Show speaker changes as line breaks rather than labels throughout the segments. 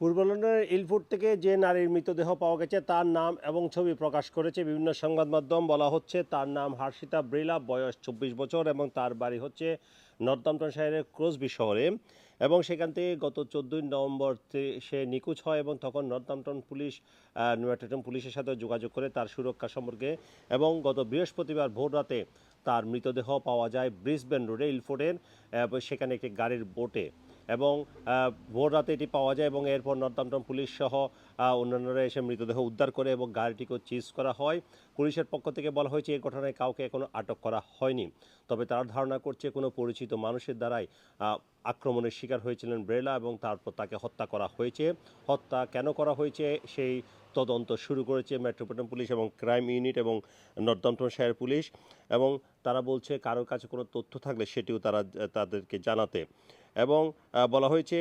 পূর্ব লন্ডনের ইলফুট থেকে যে নারীর মৃতদেহ পাওয়া গেছে, তার নাম এবং ছবি প্রকাশ করেছে বিভিন্ন সংবাদ মাধ্যম। বলা হচ্ছে, তার নাম হার্ষিতা ব্রিলা, বয়স চব্বিশ বছর এবং তার বাড়ি হচ্ছে নর্দাম্পটন শহরের ক্রোসবি শহরে এবং সেখান থেকে গত চোদ্দোই নভেম্বর সে নিখোঁজ হয় এবং তখন নর্দাম্পটন পুলিশ নিউটন পুলিশের সাথে যোগাযোগ করে তার সুরক্ষা সম্পর্কে এবং গত বৃহস্পতিবার ভোর রাতে তার মৃতদেহ পাওয়া যায় ব্রিসবেন রোডে ইলফোর্ডের সেখানে একটি গাড়ির বোটে। এবং ভোর রাতে এটি পাওয়া যায় এবং এরপর নর্দাম্পটন পুলিশ সহ অন্যান্যরা এসে মৃতদেহ উদ্ধার করে এবং গাড়িটিকেও চিজ করা হয়। পুলিশের পক্ষ থেকে বলা হয়েছে এই ঘটনায় কাউকে এখনও আটক করা হয়নি। তবে তারা ধারণা করছে, কোনো পরিচিত মানুষের দ্বারাই আক্রমণের শিকার হয়েছিলেন ব্রেলা এবং তারপর তাকে হত্যা করা হয়েছে। হত্যা কেন করা হয়েছে, সেই তদন্ত শুরু করেছে মেট্রোপলিটন পুলিশ এবং ক্রাইম ইউনিট এবং নর্দাম্পটন শহর পুলিশ এবং তারা বলছে কারোর কাছে কোনো তথ্য থাকলে সেটিও তারা, তাদেরকে জানাতে। এবং বলা হয়েছে,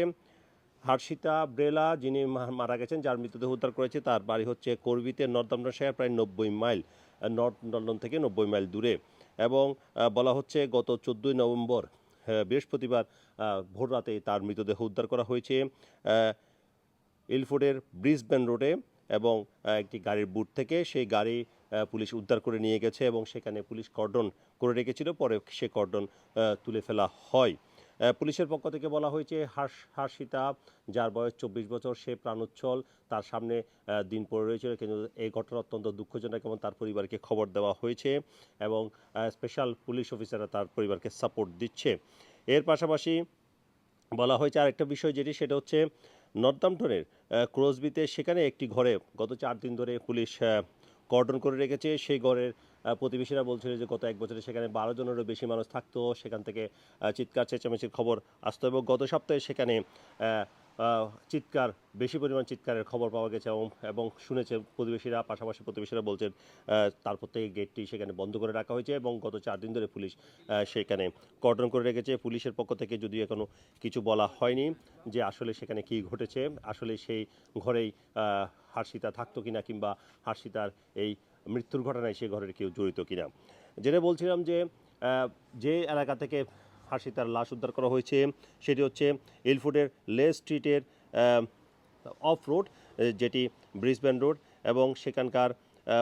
হার্ষিতা ব্রেলা যিনি মারা গেছেন, যার মৃতদেহ উদ্ধার করেছে, তার বাড়ি হচ্ছে করবিতে নর্দাম্পটন শহর প্রায় নব্বই মাইল নর্থ লন্ডন থেকে নব্বই মাইল দূরে। এবং বলা হচ্ছে, গত চোদ্দোই নভেম্বর বৃহস্পতিবার ভোর রাতে তার মৃতদেহ উদ্ধার করা হয়েছে ইলফোর্ডের ব্রিসবেন রোডে এবং একটি গাড়ির বুট থেকে সেই গাড়ি পুলিশ উদ্ধার করে নিয়ে গেছে এবং সেখানে পুলিশ কর্ডন করে রেখেছিল, পরে সে কর্ডন তুলে ফেলা হয়। পুলিশের পক্ষ থেকে বলা হয়েছে হাস হাসিতা, যার বয়স চব্বিশ বছর, সে প্রাণোচ্ছল, তার সামনে দিন পড়ে রয়েছিল, কিন্তু এই ঘটনা অত্যন্ত দুঃখজনক এবং তার পরিবারকে খবর দেওয়া হয়েছে এবং স্পেশাল পুলিশ অফিসাররা তার পরিবারকে সাপোর্ট দিচ্ছে। এর পাশাপাশি বলা হয়েছে আরেকটা বিষয় যেটি, সেটা হচ্ছে নর্দামটনের ক্রোসবিতে সেখানে একটি ঘরে গত চার দিন ধরে পুলিশ কর্ডন করে রেখেছে। সেই ঘরের প্রতিবেশীরা বলছিল যে গত এক বছরে সেখানে বারো জনেরও বেশি মানুষ থাকতো। সেখান থেকে চিৎকার, চেঁচামেচির খবর আসতো এবং গত সপ্তাহে সেখানে চিৎকার, বেশি পরিমাণ চিৎকারের খবর পাওয়া গেছে এবং এবং শুনেছে প্রতিবেশীরা। পাশাপাশি প্রতিবেশীরা বলছেন তারপর থেকে গেটটি সেখানে বন্ধ করে রাখা হয়েছে এবং গত চার দিন ধরে পুলিশ সেখানে কর্ডন করে রেখেছে। পুলিশের পক্ষ থেকে যদিও এখনও কিছু বলা হয়নি যে আসলে সেখানে কি ঘটেছে। আসলে সেই ঘরেই হার্ষিতা থাকতো কিনা কিংবা হার্ষিতার এই মৃত্যুর ঘটনায় সে ঘরের কেউ জড়িত কিনা। যেটা বলছিলাম যে যে এলাকা থেকে হাসি তার লাশ উদ্ধার করা হয়েছে, সেটি হচ্ছে এলফুডের লে স্ট্রিটের অফ রোড যেটি ব্রিসবেন রোড এবং সেখানকার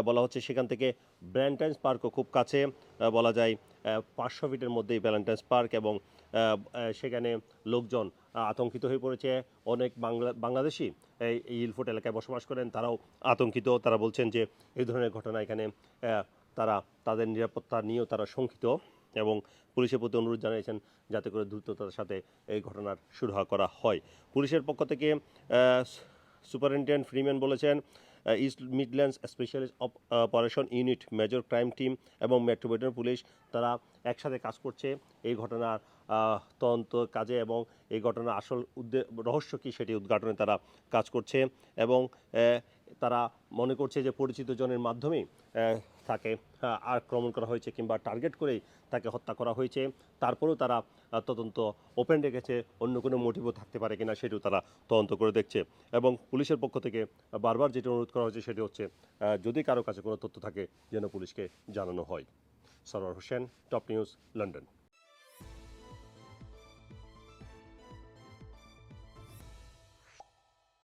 বলা হচ্ছে সেখান থেকে ব্যালেন্টাইন্স পার্কও খুব কাছে বলা যায় পাঁচশো ফিটের মধ্যেই ব্যালেন্টাইন্স পার্ক এবং সেখানে লোকজন আতঙ্কিত হয়ে পড়েছে। অনেক বাংলা, বাংলাদেশি, এই ইলফুট এলাকায় বসবাস করেন, তারাও আতঙ্কিত। তারা বলছেন যে, এই ধরনের ঘটনা এখানে তারা, তাদের নিরাপত্তা নিয়েও তারা শঙ্কিত এবং পুলিশের প্রতি অনুরোধ জানিয়েছেন যাতে করে দ্রুততার সাথে এই ঘটনার সুরাহা করা হয়। পুলিশের পক্ষ থেকে সুপারিনটেন্ডেন্ট ফ্রিম্যান বলেছেন East Midlands special operation unit major crime team এবং মেট্রোপলিটন পুলিশ তারা একসাথে কাজ করছে এই ঘটনার তদন্ত কাজে এবং এই ঘটনার আসল উদ্দে, রহস্য কী সেটি উদ্ঘাটনে তারা কাজ করছে এবং তারা মনে করছে যে পরিচিত জনের মাধ্যমেই তাকে আক্রমণ করা হয়েছে কিংবা টার্গেট করেই তাকে হত্যা করা হয়েছে। তারপরেও তারা তদন্ত ওপেন রেখেছে, অন্য কোনো মোটিভও থাকতে পারে কিনা সেটিও তারা তদন্ত করে দেখছে। এবং পুলিশের পক্ষ থেকে বারবার যেটি অনুরোধ করা হয়েছে সেটি হচ্ছে যদি কারও কাছে কোনো তথ্য থাকে, যেন পুলিশকে জানানো হয়। Sarwar Hossain top news London